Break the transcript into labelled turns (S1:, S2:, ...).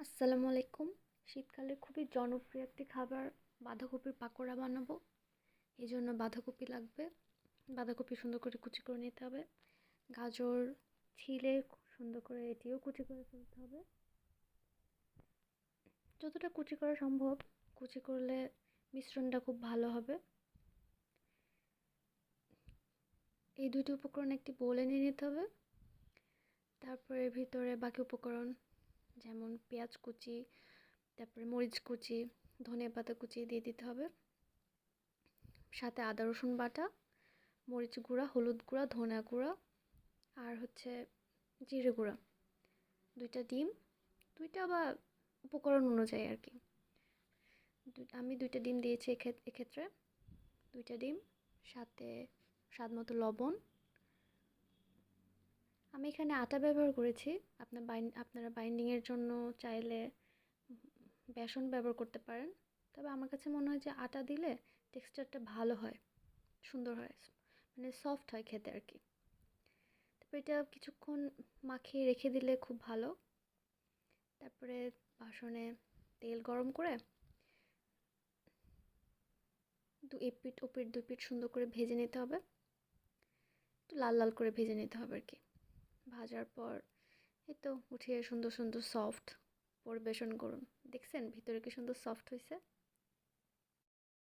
S1: আসসালামু আলাইকুম। শীতকালে খুবই জনপ্রিয় একটি খাবার, বাঁধাকপির পাকোড়া বানাবো। এই জন্য বাঁধাকপি লাগবে। বাঁধাকপি সুন্দর করে কুচি করে নিতে হবে। গাজর, ছিলে সুন্দর করে এটিও কুচি করে ফেলতে হবে। যতটা কুচি করা সম্ভব, কুচি করলে মিশ্রণটা খুব ভালো হবে। এই দুটি উপকরণ একটি বোলে নিয়ে নিতে হবে। তারপরে ভিতরে বাকি উপকরণ যেমন পেঁয়াজ কুচি, তারপরে মরিচ কুচি ধনে পাতা কুচি দিয়ে দিতে হবে। সাথে আদা, রসুন বাটা, মরিচ গুঁড়া, হলুদ গুঁড়া ধনে গুঁড়া আর হচ্ছে জিরে গুঁড়া। দুইটা ডিম, দুইটা বা উপকরণ অনুযায়ী আর কি। আমি দুইটা ডিম দিয়েছি এক্ষেত্রে। দুইটা ডিম, সাথে স্বাদ মতো লবণ আমি এখানে আটা ব্যবহার করেছি। আপনার বাইন আপনারা বাইন্ডিংয়ের জন্য চাইলে বেসন ব্যবহার করতে পারেন। তবে আমার কাছে মনে হয় যে আটা দিলে টেক্সচারটা ভালো হয়, সুন্দর হয় মানে সফট হয় খেতে আর কি। তারপর এটা কিছুক্ষণ মাখিয়ে রেখে দিলে খুব ভালো। তারপরে বাসনে তেল গরম করে দু এপিট ওপিট দুই পিঠ সুন্দর করে ভেজে নিতে হবে। একটু লাল লাল করে ভেজে নিতে হবে আর কি। ভাজার পর এই তো উঠিয়ে সুন্দর সুন্দর সফট পরিবেশন করুন। দেখছেন ভিতরে কি সুন্দর সফট হয়েছে